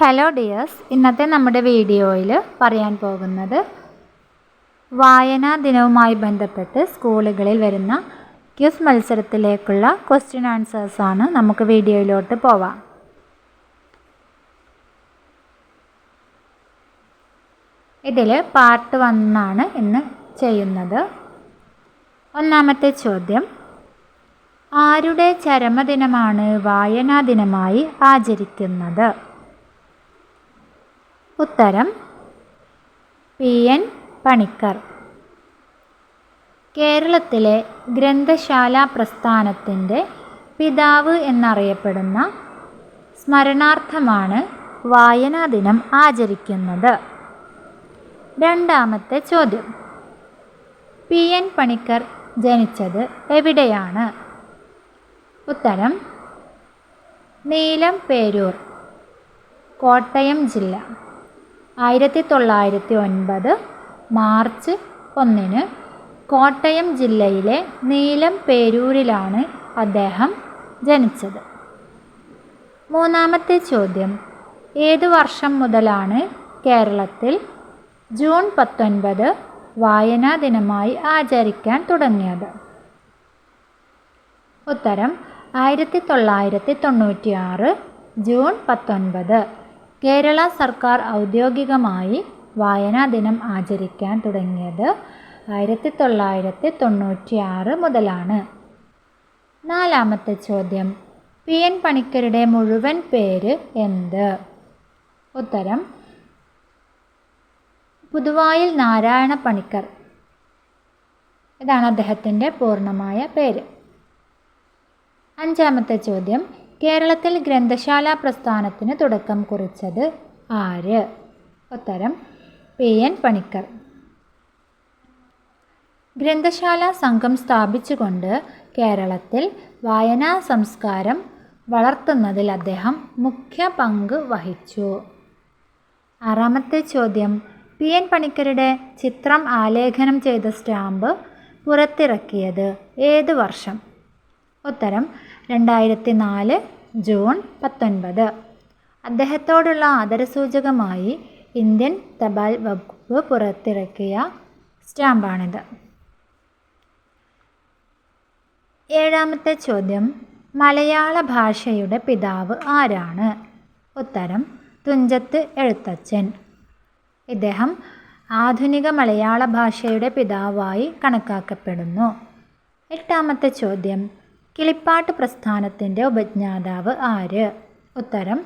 Hello dears ഇന്നത്തെ നമ്മുടെ വീഡിയോയിൽ പറയാൻ പോകുന്നത് വായനാ ദിനവുമായി ബന്ധപ്പെട്ട് സ്കൂളുകളിൽ വരുന്ന ക്യൂസ് മത്സരത്തിലേക്കുള്ള ക്വസ്റ്റ്യൻ ആൻസേഴ്സാണ് നമുക്ക് വീഡിയോയിലോട്ട് പോവാം. ഇതിൽ പാർട്ട് വണ്ണാണ് ഇന്ന് ചെയ്യുന്നത്. ഒന്നാമത്തെ ചോദ്യം. ആരുടെ ചരമദിനമാണ് വായനാ ദിനമായി ആചരിക്കുന്നത്? ഉത്തരം പി എൻ പണിക്കർ. കേരളത്തിലെ ഗ്രന്ഥശാല പ്രസ്ഥാനത്തിന്റെ പിതാവ് എന്നറിയപ്പെടുന്ന സ്മരണാർത്ഥമാണ് വായനാ ദിനം ആചരിക്കുന്നത്. രണ്ടാമത്തെ ചോദ്യം. പി എൻ പണിക്കർ ജനിച്ചത് എവിടെയാണ്? ഉത്തരം നീലം പേരൂർ കോട്ടയം ജില്ല. ആയിരത്തി തൊള്ളായിരത്തി ഒൻപത് മാർച്ച് ഒന്നിന് കോട്ടയം ജില്ലയിലെ നീലം പേരൂരിലാണ് അദ്ദേഹം ജനിച്ചത്. മൂന്നാമത്തെ ചോദ്യം ഏത് വർഷം മുതലാണ് കേരളത്തിൽ ജൂൺ പത്തൊൻപത് വായനാ ദിനമായി ആചരിക്കാൻ തുടങ്ങിയത്? ഉത്തരം ആയിരത്തി തൊള്ളായിരത്തി തൊണ്ണൂറ്റി ആറ് ജൂൺ പത്തൊൻപത്. കേരള സർക്കാർ ഔദ്യോഗികമായി വായനാ ദിനം ആചരിക്കാൻ തുടങ്ങിയത് ആയിരത്തി തൊള്ളായിരത്തി തൊണ്ണൂറ്റി ആറ് മുതലാണ്. നാലാമത്തെ ചോദ്യം പി എൻ പണിക്കരുടെ മുഴുവൻ പേര് എന്ത്? ഉത്തരം പുതുവായിൽ നാരായണ പണിക്കർ. ഇതാണ് അദ്ദേഹത്തിന്റെ പൂർണമായ പേര്. അഞ്ചാമത്തെ ചോദ്യം കേരളത്തിൽ ഗ്രന്ഥശാല പ്രസ്ഥാനത്തിന് തുടക്കം കുറിച്ചത് ആര്? ഉത്തരം പി. എൻ. പണിക്കർ. ഗ്രന്ഥശാല സംഘം സ്ഥാപിച്ചുകൊണ്ട് കേരളത്തിൽ വായനാ സംസ്കാരം വളർത്തുന്നതിൽ അദ്ദേഹം മുഖ്യ പങ്ക് വഹിച്ചു. ആറാമത്തെ ചോദ്യം പി. എൻ. പണിക്കരുടെ ചിത്രം ആലേഖനം ചെയ്ത സ്റ്റാമ്പ് പുറത്തിറക്കിയത് ഏത് വർഷം? ഉത്തരം രണ്ടായിരത്തി നാല് ജൂൺ പത്തൊൻപത്. അദ്ദേഹത്തോടുള്ള ആദരസൂചകമായി ഇന്ത്യൻ തപാൽ വകുപ്പ് പുറത്തിറക്കിയ സ്റ്റാമ്പാണിത്. ഏഴാമത്തെ ചോദ്യം മലയാള ഭാഷയുടെ പിതാവ് ആരാണ്? ഉത്തരം തുഞ്ചത്ത് എഴുത്തച്ഛൻ. ഇദ്ദേഹം ആധുനിക മലയാള ഭാഷയുടെ പിതാവായി കണക്കാക്കപ്പെടുന്നു. എട്ടാമത്തെ ചോദ്യം കിളിപ്പാട്ട് പ്രസ്ഥാനത്തിന്റെ ഉപജ്ഞാതാവ് ആര്? ഉത്തരം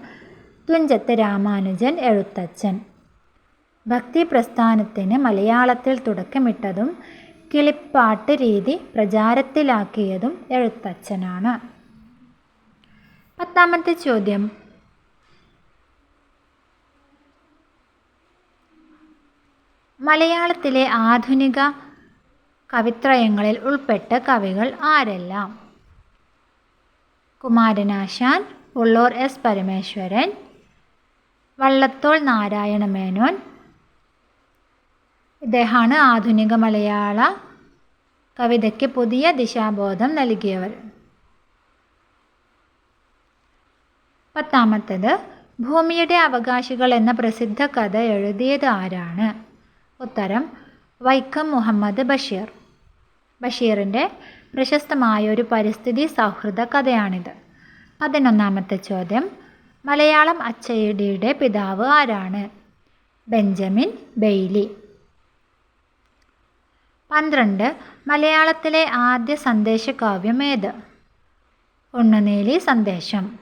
തുഞ്ചത്ത് രാമാനുജൻ എഴുത്തച്ഛൻ. ഭക്തി പ്രസ്ഥാനത്തിന് മലയാളത്തിൽ തുടക്കമിട്ടതും കിളിപ്പാട്ട് രീതി പ്രചാരത്തിലാക്കിയതും എഴുത്തച്ഛനാണ്. പത്താമത്തെ ചോദ്യം. മലയാളത്തിലെ ആധുനിക കവിത്രയങ്ങളിൽ ഉൾപ്പെട്ട കവികൾ ആരെല്ലാം? കുമാരനാശാൻ ഉള്ളൂർ എസ് പരമേശ്വരൻ വള്ളത്തോൾ നാരായണ മേനോൻ ഇദ്ദേഹമാണ് ആധുനിക മലയാള കവിതയ്ക്ക് പുതിയ ദിശാബോധം നൽകിയവർ. പത്താമത്തത് ഭൂമിയുടെ അവകാശികൾ എന്ന പ്രസിദ്ധ കഥ എഴുതിയത് ആരാണ്? ഉത്തരം വൈക്കം മുഹമ്മദ് ബഷീർ. ബഷീറിന്റെ പ്രശസ്തമായ ഒരു പരിസ്ഥിതി സൗഹൃദ കഥയാണിത്. പതിനൊന്നാമത്തെ ചോദ്യം മലയാളം അച്ചടിയുടെ പിതാവ് ആരാണ്? Benjamin Bailey. പന്ത്രണ്ട് മലയാളത്തിലെ ആദ്യ സന്ദേശകാവ്യം ഏത്? ഉണ്ണുനീലി സന്ദേശം.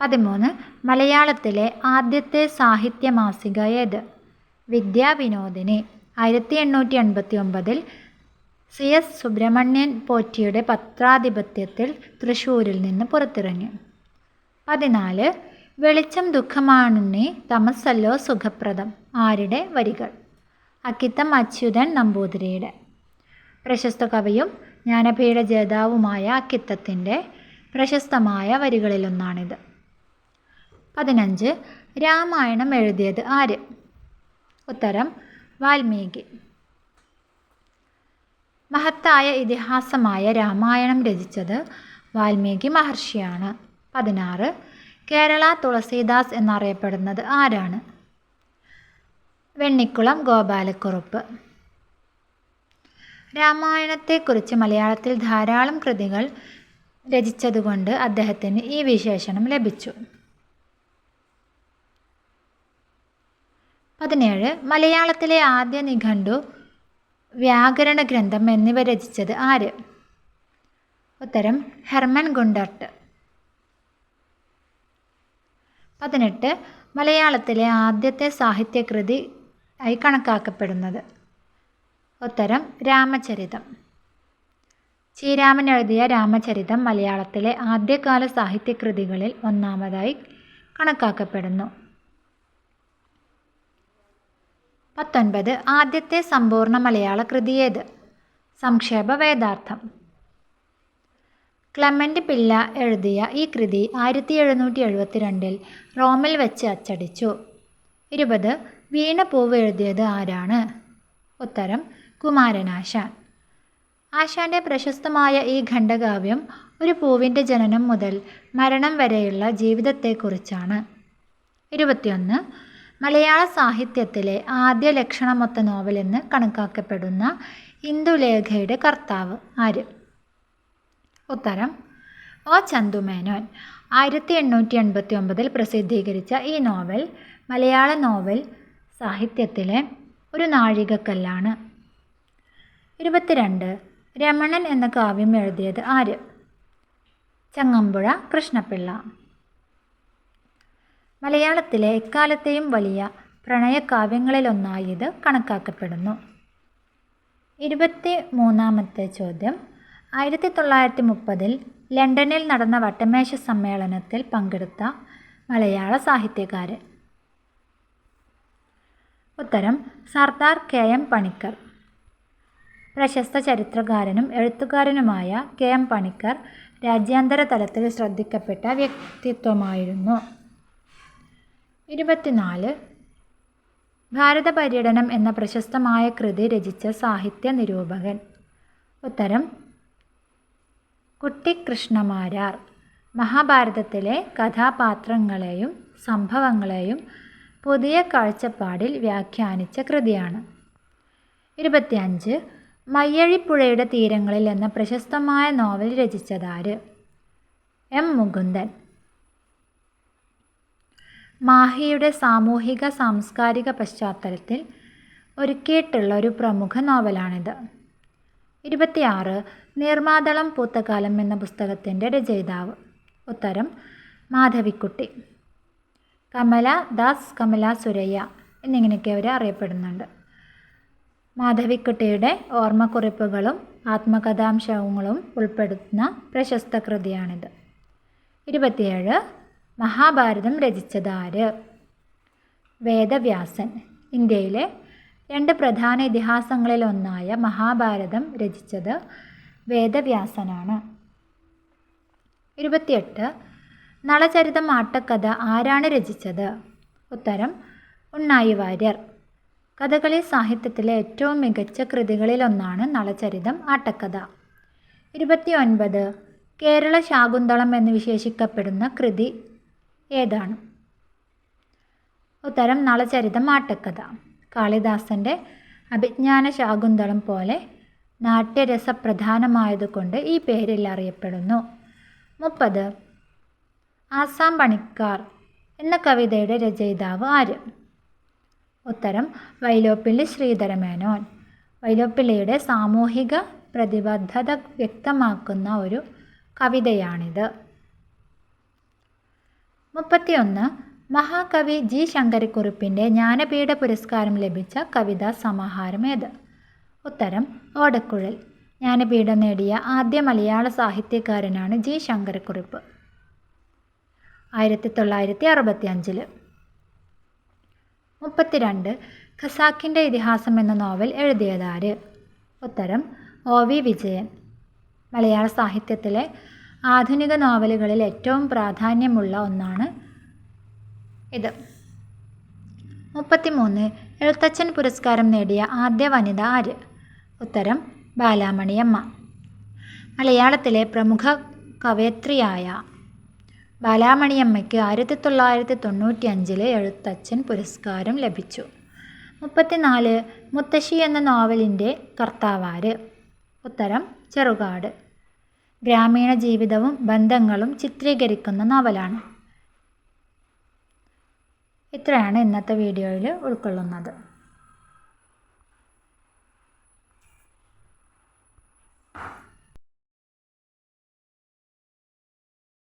പതിമൂന്ന് മലയാളത്തിലെ ആദ്യത്തെ സാഹിത്യ മാസിക ഏത്? വിദ്യാവിനോദിനി. ആയിരത്തി എണ്ണൂറ്റി എൺപത്തി ഒമ്പതിൽ സി എസ് സുബ്രഹ്മണ്യൻ പോറ്റിയുടെ പത്രാധിപത്യത്തിൽ തൃശ്ശൂരിൽ നിന്ന് പുറത്തിറങ്ങി. പതിനാല് വെളിച്ചം ദുഃഖമാണുണ്ണി തമസല്ലോ സുഖപ്രദം ആരുടെ വരികൾ? അക്കിത്തം അച്യുതൻ നമ്പൂതിരിയുടെ. പ്രശസ്ത കവിയും ജ്ഞാനപീഠ ജേതാവുമായ അക്കിത്തത്തിന്റെ പ്രശസ്തമായ വരികളിലൊന്നാണിത്. പതിനഞ്ച് രാമായണം എഴുതിയത് ആര്? ഉത്തരം വാൽമീകി. മഹത്തായ ഇതിഹാസമായ രാമായണം രചിച്ചത് വാൽമീകി മഹർഷിയാണ്. പതിനാറ്. കേരള തുളസീദാസ് എന്നറിയപ്പെടുന്നത് ആരാണ്? വെണ്ണിക്കുളം ഗോപാലക്കുറുപ്പ്. രാമായണത്തെക്കുറിച്ച് മലയാളത്തിൽ ധാരാളം കൃതികൾ രചിച്ചതുകൊണ്ട് അദ്ദേഹത്തിന് ഈ വിശേഷണം ലഭിച്ചു. പതിനേഴ്. മലയാളത്തിലെ ആദ്യ നിഘണ്ടു വ്യാകരണ ഗ്രന്ഥം എന്നിവ രചിച്ചത് ആര്? ഉത്തരം ഹെർമൻ ഗുണ്ടർട്ട്. പതിനെട്ട് മലയാളത്തിലെ ആദ്യത്തെ സാഹിത്യകൃതി ആയി കണക്കാക്കപ്പെടുന്നത്. ഉത്തരം രാമചരിതം. ശ്രീരാമൻ എഴുതിയ രാമചരിതം മലയാളത്തിലെ ആദ്യകാല സാഹിത്യകൃതികളിൽ ഒന്നാമതായി കണക്കാക്കപ്പെടുന്നു. പത്തൊൻപത് ആദ്യത്തെ സമ്പൂർണ മലയാള കൃതി ഏത്? സംക്ഷേപ വേദാർത്ഥം. ക്ലമന്റ് പിള്ള എഴുതിയ ഈ കൃതി ആയിരത്തി എഴുന്നൂറ്റി എഴുപത്തിരണ്ടിൽ റോമിൽ വെച്ച് അച്ചടിച്ചു. ഇരുപത് വീണപൂവ് എഴുതിയത് ആരാണ്? ഉത്തരം കുമാരനാശാൻ ആശാന്റെ പ്രശസ്തമായ ഈ ഖണ്ഡകാവ്യം ഒരു പൂവിന്റെ ജനനം മുതൽ മരണം വരെയുള്ള ജീവിതത്തെക്കുറിച്ചാണ്. ഇരുപത്തിയൊന്ന് മലയാള സാഹിത്യത്തിലെ ആദ്യ ലക്ഷണമൊത്ത നോവലെന്ന് കണക്കാക്കപ്പെടുന്ന ഇന്ദുലേഖയുടെ കർത്താവ് ആര്? ഉത്തരം ഒ ചന്തുമേനോൻ ആയിരത്തി എണ്ണൂറ്റി എൺപത്തി ഒമ്പതിൽ പ്രസിദ്ധീകരിച്ച ഈ നോവൽ മലയാള നോവൽ സാഹിത്യത്തിലെ ഒരു നാഴികക്കല്ലാണ്. ഇരുപത്തിരണ്ട് രമണൻ എന്ന കാവ്യം എഴുതിയത് ആര്? ചങ്ങമ്പുഴ കൃഷ്ണപിള്ള. മലയാളത്തിലെ എക്കാലത്തെയും വലിയ പ്രണയകാവ്യങ്ങളിലൊന്നായി ഇത് കണക്കാക്കപ്പെടുന്നു. ഇരുപത്തി മൂന്നാമത്തെ ചോദ്യം. ആയിരത്തി തൊള്ളായിരത്തി മുപ്പതിൽ ലണ്ടനിൽ നടന്ന വട്ടമേശ സമ്മേളനത്തിൽ പങ്കെടുത്ത മലയാള സാഹിത്യകാരൻ. ഉത്തരം സർദാർ കെ എം പണിക്കർ. പ്രശസ്ത ചരിത്രകാരനും എഴുത്തുകാരനുമായ കെ എം പണിക്കർ രാജ്യാന്തര തലത്തിൽ ശ്രദ്ധിക്കപ്പെട്ട വ്യക്തിത്വമായിരുന്നു. ഇരുപത്തിനാല്. ഭാരത പര്യടനം എന്ന പ്രശസ്തമായ കൃതി രചിച്ച സാഹിത്യ നിരൂപകൻ. ഉത്തരം കുട്ടിക്കൃഷ്ണമാരാർ മഹാഭാരതത്തിലെ കഥാപാത്രങ്ങളെയും സംഭവങ്ങളെയും പുതിയ കാഴ്ചപ്പാടിൽ വ്യാഖ്യാനിച്ച കൃതിയാണ്. ഇരുപത്തിയഞ്ച്. മയ്യഴിപ്പുഴയുടെ തീരങ്ങളിൽ എന്ന പ്രശസ്തമായ നോവൽ രചിച്ചതാര്? എം. മുകുന്ദൻ. മാഹിയുടെ സാമൂഹിക സാംസ്കാരിക പശ്ചാത്തലത്തിൽ ഒരുക്കിയിട്ടുള്ള ഒരു പ്രമുഖ നോവലാണിത്. ഇരുപത്തിയാറ് നീർമാതളം പൂത്തകാലം എന്ന പുസ്തകത്തിന്റെ രചയിതാവ്. ഉത്തരം മാധവിക്കുട്ടി. കമല ദാസ് കമല സുരയ്യ എന്നിങ്ങനെയൊക്കെ അവർ അറിയപ്പെടുന്നുണ്ട്. മാധവിക്കുട്ടിയുടെ ഓർമ്മക്കുറിപ്പുകളും ആത്മകഥാംശങ്ങളും ഉൾപ്പെടുന്ന പ്രശസ്ത കൃതിയാണിത്. ഇരുപത്തിയേഴ് മഹാഭാരതം രചിച്ചത് ആര് വേദവ്യാസൻ. ഇന്ത്യയിലെ രണ്ട് പ്രധാന ഇതിഹാസങ്ങളിലൊന്നായ മഹാഭാരതം രചിച്ചത് വേദവ്യാസനാണ്. ഇരുപത്തിയെട്ട്. നളചരിതം ആട്ടക്കഥ ആരാണ് രചിച്ചത്? ഉത്തരം ഉണ്ണായി വാര്യർ. കഥകളി സാഹിത്യത്തിലെ ഏറ്റവും മികച്ച കൃതികളിലൊന്നാണ് നളചരിതം ആട്ടക്കഥ. ഇരുപത്തി ഒൻപത് കേരള ശാകുന്തളം എന്ന് വിശേഷിക്കപ്പെടുന്ന കൃതി ഏതാണ്? ഉത്തരം നളചരിതം ആട്ടക്കഥ കാളിദാസന്റെ അഭിജ്ഞാന ശാകുന്തളം പോലെ നാട്യരസപ്രധാനമായതുകൊണ്ട് ഈ പേരിൽ അറിയപ്പെടുന്നു. മുപ്പത്. ആസാം പണിക്കാർ എന്ന കവിതയുടെ രചയിതാവ് ആര്? ഉത്തരം വൈലോപ്പിള്ളി ശ്രീധരമേനോൻ. വൈലോപ്പിള്ളിയുടെ സാമൂഹിക പ്രതിബദ്ധത വ്യക്തമാക്കുന്ന ഒരു കവിതയാണിത്. മുപ്പത്തിയൊന്ന് മഹാകവി ജി ശങ്കരക്കുറുപ്പിന്റെ ജ്ഞാനപീഠ പുരസ്കാരം ലഭിച്ച കവിതാ സമാഹാരം ഏത്? ഉത്തരം ഓടക്കുഴൽ. ജ്ഞാനപീഠം നേടിയ ആദ്യ മലയാള സാഹിത്യകാരനാണ് ജി ശങ്കരക്കുറുപ്പ്. ആയിരത്തി തൊള്ളായിരത്തി അറുപത്തി അഞ്ചിൽ മുപ്പത്തിരണ്ട് ഖസാക്കിന്റെ ഇതിഹാസം എന്ന നോവൽ എഴുതിയതാര്? ഉത്തരം ഒ വി വിജയൻ. മലയാള സാഹിത്യത്തിലെ ആധുനിക നോവലുകളിൽ ഏറ്റവും പ്രാധാന്യമുള്ള ഒന്നാണ് ഇത്. മുപ്പത്തിമൂന്ന്. എഴുത്തച്ഛൻ പുരസ്കാരം നേടിയ ആദ്യ വനിത ആര്? ഉത്തരം ബാലാമണിയമ്മ. മലയാളത്തിലെ പ്രമുഖ കവയത്രിയായ ബാലാമണിയമ്മയ്ക്ക് ആയിരത്തി തൊള്ളായിരത്തി തൊണ്ണൂറ്റി അഞ്ചിലെ എഴുത്തച്ഛൻ പുരസ്കാരം ലഭിച്ചു. മുപ്പത്തിനാല്. മുത്തശ്ശി എന്ന നോവലിന്റെ കർത്താവാര്? ഉത്തരം ചെറുകാട്. ഗ്രാമീണ ജീവിതവും ബന്ധങ്ങളും ചിത്രീകരിക്കുന്ന നോവലാണ്. ഇത്രയാണ് ഇന്നത്തെ വീഡിയോയിൽ ഉൾക്കൊള്ളുന്നത്.